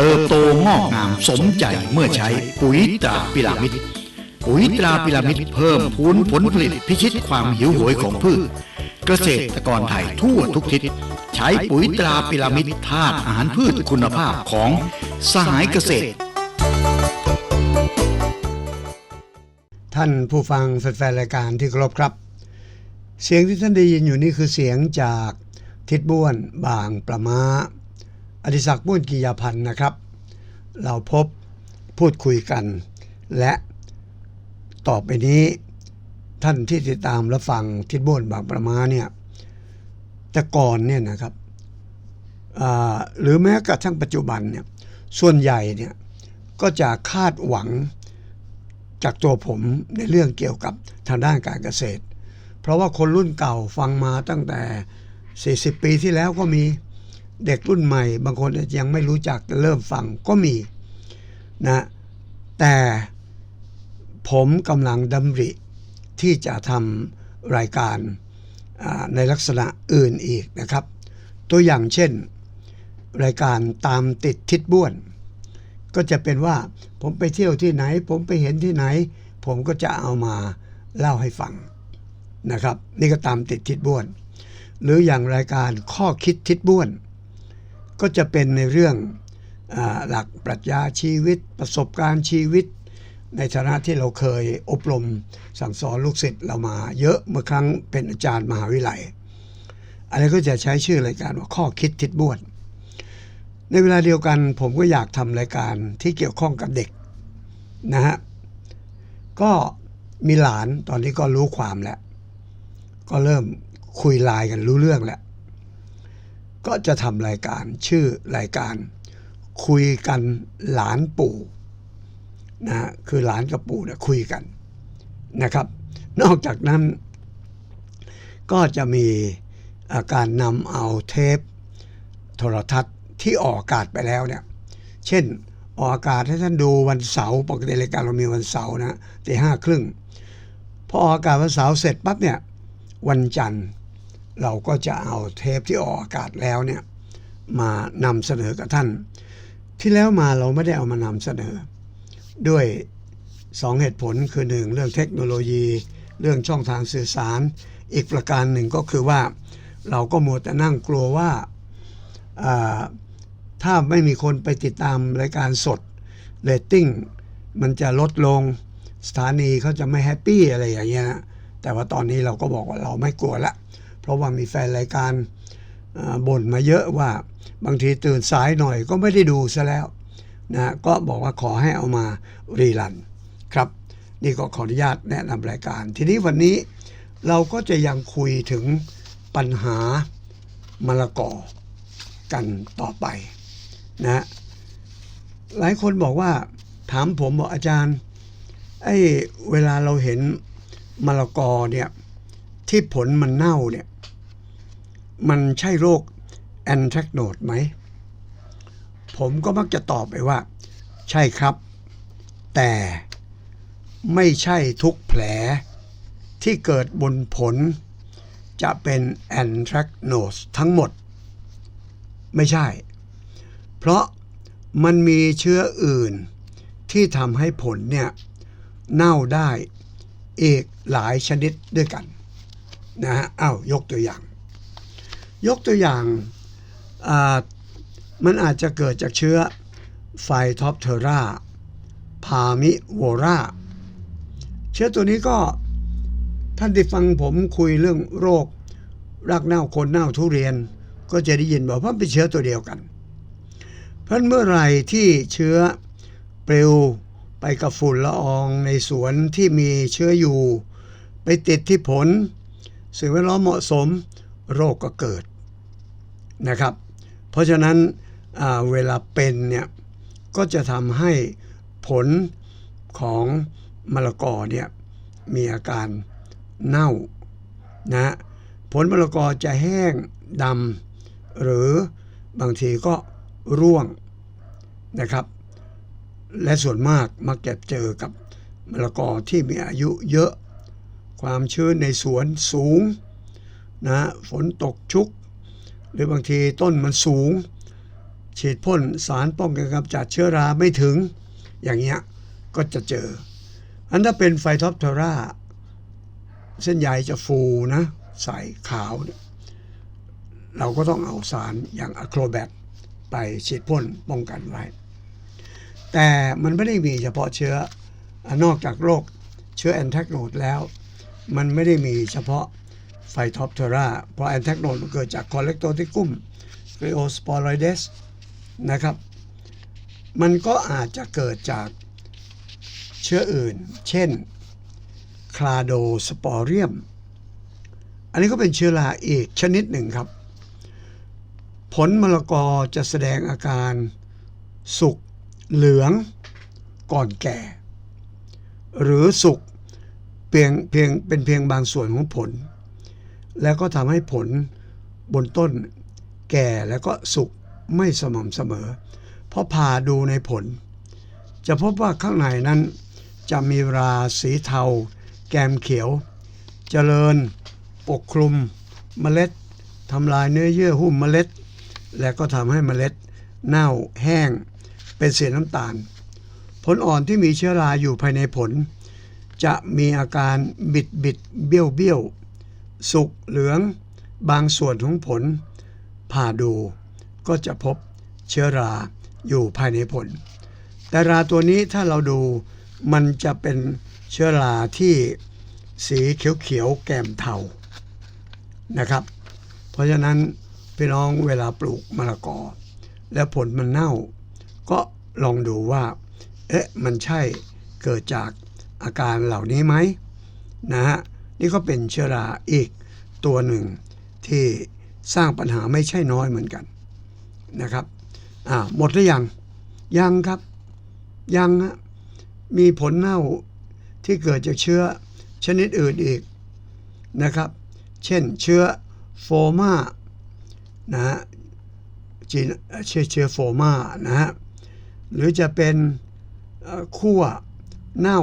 เติบโตงอกงามสมใจเมื่อใช้ปุ๋ยตราพิรามิดปุ๋ยตราพิรามิดเพิ่มพูนผลผลิตพิชิตความหิวโหยของพืช เกษตรกรไทยทั่วทุกทิศใช้ปุ๋ยตราพิรามิดธาตุอาหารพืชคุณภาพของสหายเกษตร ท่านผู้ฟังแฟนรายการที่เคารพครับ เสียงที่ท่านได้ยินอยู่นี่คือเสียงจากทิดบ้วนบางประมา อดิศักดิ์บ้วนกิยาพันธ์นะครับ เราพบพูดคุยกัน และต่อไปนี้ท่านที่ติดตามและฟังทิดบ้วนบางประมาเนี่ยแต่ก่อนเนี่ยนะครับหรือแม้กระทั่งปัจจุบันเนี่ยส่วนใหญ่เนี่ยก็จะคาดหวังจากตัวผมในเรื่องเกี่ยวกับทางด้านการเกษตร เพราะว่าคนรุ่นเก่าฟังมาตั้งแต่ 40 ปีที่แล้วก็มี เด็กรุ่นใหม่ บางคนยังไม่รู้จักเริ่มฟังก็มีนะแต่ผมกำลังดำริที่จะทำรายการในลักษณะอื่นอีกนะครับ ตัวอย่างเช่น รายการตามติดทิศบ้วน ก็จะเป็นว่าผมไปเที่ยวที่ไหน ผมไปเห็นที่ไหน ผมก็จะเอามาเล่าให้ฟังนะครับ นี่ก็ตามติดทิศบ้วน หรืออย่างรายการข้อคิดทิศบ้วน ก็จะเป็นในเรื่องอหลักปรัชญาชีวิต ประสบการณ์ชีวิต ในฐานะที่เราเคยอบรมสั่งสอนลูกศิษย์เรามาเยอะเมื่อครั้งเป็นอาจารย์มหาวิทยาลัยอันนี้ก็จะใช้ชื่อรายการว่าข้อคิดทิศบ้วนในเวลาเดียวกันผมก็อยากทำรายการที่เกี่ยวข้องกับเด็กนะฮะก็มีหลานตอนนี้ก็รู้ความแล้ว ก็เริ่มคุยไลน์กันรู้เรื่องแล้ว ก็จะทำรายการชื่อรายการ คุยกันหลานปู่นะฮะคือหลานกับปู่เนี่ยคุยกันนะครับ นอกจากนั้น ก็จะมีาการนำเอาเทป โทรทัศน์ที่ออกอากาศไปแล้วเนี่ย เช่นออกอากาศให้ท่านดูวันเสาร์ปกติรายการเรามีวันเสาร์นะตีห้าครึ่งพอออกอากาศวันเสาร์เสร็จปั๊บเนี่ย วันจันทร์ เราก็จะเอาเทปที่ออกอากาศแล้วเนี่ยมานำเสนอกับท่าน ที่แล้วมาเราไม่ได้เอามานำเสนอ ด้วยสองเหตุผลคือหนึ่งเรื่องเทคโนโลยี เรื่องช่องทางสื่อสาร อีกประการหนึ่งก็คือว่า เราก็มัวแต่นั่งกลัวว่าถ้าไม่มีคนไปติดตามรายการสดเรตติ้งมันจะลดลงสถานีเขาจะไม่แฮปปี้อะไรอย่างเงี้ยนะแต่ว่าตอนนี้เราก็บอกว่าเราไม่กลัวละ ราะว่ามีแฟนรายการบ่นมาเยอะว่าบางทีตื่นสายหน่อยก็ไม่ได้ดูซะแล้วนะก็บอกว่าขอให้เอามารีลันครับ นี่ก็ขออนุญาตแนะนำรายการ ทีนี้วันนี้เราก็จะยังคุยถึงปัญหามะละกอกันต่อไปนะหลายคนบอกว่าถามผมบอกอาจารย์ไอ้เวลาเราเห็นมะละกอเนี่ยที่ผลมันเน่าเนี่ย มันใช่โรคแอนแทรกโนดไหม ผมก็มักจะตอบไปว่า ใช่ครับ แต่ไม่ใช่ทุกแผลที่เกิดบนผล จะเป็นแอนแทรกโนสทั้งหมด ไม่ใช่ เพราะมันมีเชื้ออื่นที่ทำให้ผลเนี่ยเน่าได้อีกหลายชนิดด้วยกันนะฮะอ้าวยกตัวอย่าง ยกตัวอย่างามันอาจจะเกิดจากเชื้อไฟท็อปเทอร่าพามิโวราเชื้อตัวนี้ก็ท่านที่ฟังผมคุยเรื่องโรครากเน่าคนเน่าทุเรียน ก็จะได้ยินบอกว่าเป็นเชื้อตัวเดียวกัน เพราะเมื่อไหร่ที่เชื้อปลิวไปกับฝุ่นละอองในสวนที่มีเชื้ออยู่ ไปติดที่ผล สิ่งแวดล้อมเหมาะสม โรคก็เกิดนะครับ เพราะฉะนั้นเวลาเป็นเนี่ยก็จะทำให้ผลของมะละกอเนี่ยมีอาการเน่านะผลมะละกอจะแห้งดำหรือบางทีก็ร่วงนะครับ และส่วนมากมักจะเจอกับมะละกอที่มีอายุเยอะ ความชื้นในสวนสูง นะฝนตกชุก หรือบางทีต้นมันสูง ฉีดพ่นสารป้องกันกำจัดเชื้อราไม่ถึง อย่างเงี้ยก็จะเจอ อันถ้าเป็นไฟท็อปเทอราเส้นใยจะฟูนะใสขาว เราก็ต้องเอาสารอย่างอะโครแบตไปฉีดพ่นป้องกันไว้ แต่มันไม่ได้มีเฉพาะเชื้อนอกจากโรคเชื้อแอนแทกโนดแล้ว มันไม่ได้มีเฉพาะ ไฟท็อปเทอราเพราะแอนแทกโนดมันเกิดจากคอเลกโตติกุ้มกริโอสปอรอยเดสนะครับ มันก็อาจจะเกิดจากเชื้ออื่น เช่นคลาโดสปอเรียม อันนี้ก็เป็นเชื้อราอีกชนิดหนึ่งครับ ผลมะละกอจะแสดงอาการสุกเหลืองก่อนแก่ หรือสุกเพียงเพียงเป็นเพียงบางส่วนของผล แล้วก็ทำให้ผลบนต้นแก่แล้วก็สุกไม่สม่ำเสมอ เพราะผ่าดูในผล จะพบว่าข้างในนั้นจะมีราสีเทา แกมเขียวเจริญ ปกคลุมเมล็ดทำลายเนื้อเยื่อหุ้มเมล็ด และก็ทำให้เมล็ดเน่าแห้ง เป็นสีน้ำตาล ผลอ่อนที่มีเชื้อราอยู่ภายในผล จะมีอาการบิดบิดเบี้ยวเบี้ยว สุกเหลือง บางส่วนของผล ผ่าดูก็จะพบเชื้อราอยู่ภายในผล แต่ราตัวนี้ถ้าเราดูมันจะเป็นเชื้อราที่สีเขียวๆแกมเทานะครับ เพราะฉะนั้นพี่น้องเวลาปลูกมะละกอ แล้วผลมันเน่า ก็ลองดูว่า เอ๊ะมันใช่เกิดจากอาการเหล่านี้ไหมนะฮะ นี่ก็เป็นเชื้อราอีกตัวหนึ่งที่สร้างปัญหาไม่ใช่น้อยเหมือนกันนะครับหมดหรือยัง ยังครับ ยังฮะมีผลเน่าที่เกิดจากเชื้อชนิดอื่นอีกนะครับ เช่นเชื้อโฟมานะฮะจีนเชื้อเชื้อโฟมานะฮะหรือจะเป็นขั้วเน่า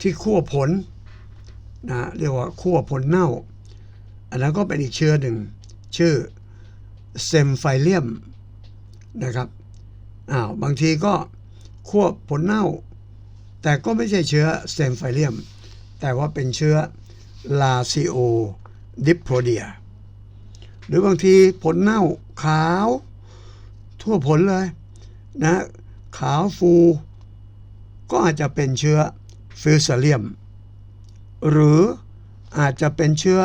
ที่ขั้วผล นะเรียกว่าขั้วผลเน่า อันนั้นก็เป็นอีกเชื้อหนึ่ง ชื่อเซมไฟเลียมนะครับอ้าวบางทีก็ขั้วผลเน่า แต่ก็ไม่ใช่เชื้อเซมไฟเลียม แต่ว่าเป็นเชื้อลาซิโอดิปโพเดีย หรือบางทีผลเน่าขาว ทั่วผลเลยนะขาวฟู ก็อาจจะเป็นเชื้อฟิวซาเลียม หรืออาจจะเป็นเชื้อ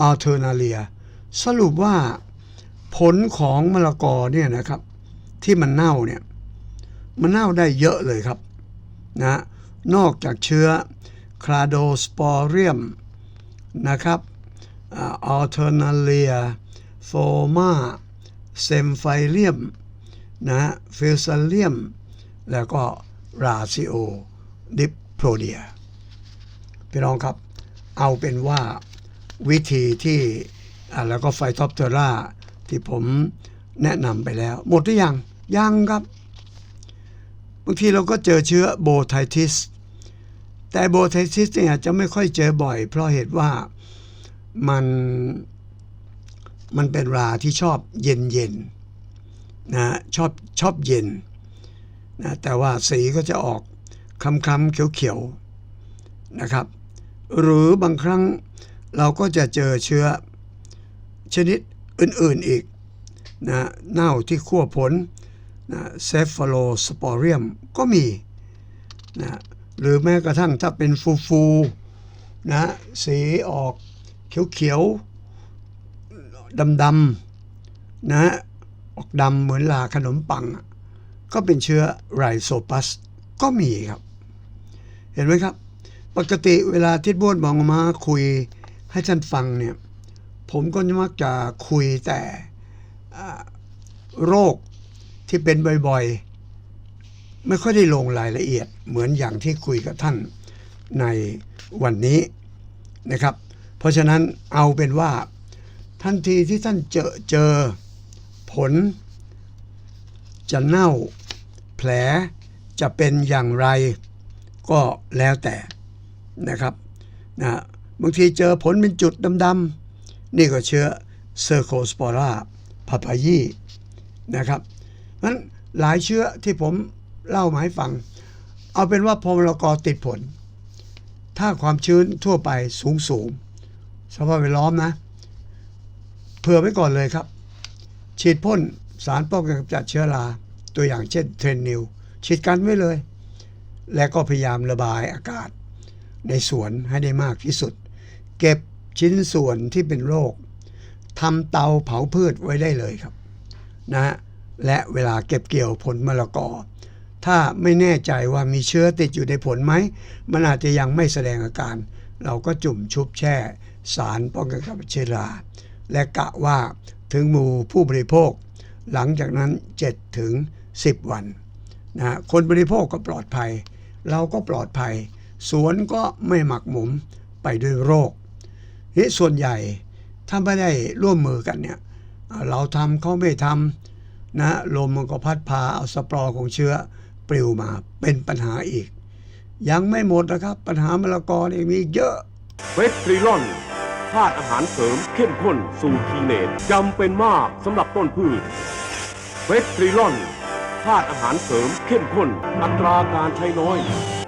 อัลเทอร์นาเลีย สรุปว่าผลของมะละกอเนี่ยนะครับ ที่มันเน่าเนี่ยมันเน่าได้เยอะเลยครับนะนอกจากเชื้อคลาโดสปอเรียมนะครับอัลเทอร์นาเลียโฟมาเซมไฟเลียมนะฟิลซาเลียม แล้วก็ราซิโอดิปโพเดีย พี่น้องครับ เอาเป็นว่าวิธีที่แล้วก็ไฟท็อปเทอร่าที่ผมแนะนำไปแล้ว หมดหรือยัง ยังครับ บางทีเราก็เจอเชื้อโบไทติส แต่โบไทติสเนี่ยจะไม่ค่อยเจอบ่อย เพราะเหตุว่ามันมันเป็นราที่ชอบเย็นเย็นนะชอบชอบเย็นนะแต่ว่าสีก็จะออกคล้ำคำเขียวเขียวนะครับ หรือบางครั้งเราก็จะเจอเชื้อชนิดอื่นๆอีกนะเน่าที่ขั้วผลนะเซฟโลสปอเรียมก็มีนะหรือแม้กระทั่งถ้าเป็นฟูฟูๆนะสีออกเขียวๆดำๆนะออกดำเหมือนลาขนมปัง ก็เป็นเชื้อไรโซปัสก็มีครับ เห็นไหมครับ ปกติเวลาทิดบ้วนบองมาคุยให้ท่านฟังเนี่ย ผมก็มักจะคุยแต่โรคที่เป็นบ่อยๆ ไม่ค่อยได้ลงรายละเอียด เหมือนอย่างที่คุยกับท่านในวันนี้นะครับ เพราะฉะนั้นเอาเป็นว่าทันทีที่ท่านเจอเจอผล จะเน่าแผลจะเป็นอย่างไร ก็แล้วแต่ นะครับนะบางทีเจอผลเป็นจุดดำๆนี่ก็เชื้อเซอร์โคสปอร่าพาพายีนะครับนั้นหลายเชื้อที่ผมเล่ามาให้ฟัง เอาเป็นว่าพอมลกอติดผล ถ้าความชื้นทั่วไปสูงสูงๆสภาพแวดล้อมนะ เผื่อไว้ก่อนเลยครับ ฉีดพ่นสารป้องกันกำจัดเชื้อรา ตัวอย่างเช่นเทรนนิวฉีดกันไว้เลย และก็พยายามระบายอากาศ ในสวนให้ได้มากที่สุด เก็บชิ้นส่วนที่เป็นโรคทำเตาเผาพืชไว้ได้เลยครับนะฮะและเวลาเก็บเกี่ยวผลมะละกอ ถ้าไม่แน่ใจว่ามีเชื้อติดอยู่ในผลไหม มันอาจจะยังไม่แสดงอาการ เราก็จุ่มชุบแช่ สารป้องกันกับเชื้อรา และกะว่าถึงหมู่ผู้บริโภค หลังจากนั้น 7 ถึง 10 วันนะคนบริโภคก็ปลอดภัย เราก็ปลอดภัย สวนก็ไม่หมักหมมไปด้วยโรคนี่ส่วนใหญ่ถ้าไม่ได้ร่วมมือกันเนี่ยเราทำเขาไม่ทำนะลมมันก็พัดพาเอาสปรอของเชื้อปลิวมาเป็นปัญหาอีก ยังไม่หมดนะครับ ปัญหามะละกอนี่มีเยอะเฟสทริลอนธาตุอาหารเสริมเข้มข้นสูตรคีเนตจำเป็นมากสำหรับต้นพืชเฟสทริลอนธาตุอาหารเสริมเข้มข้นอัตราการใช้น้อย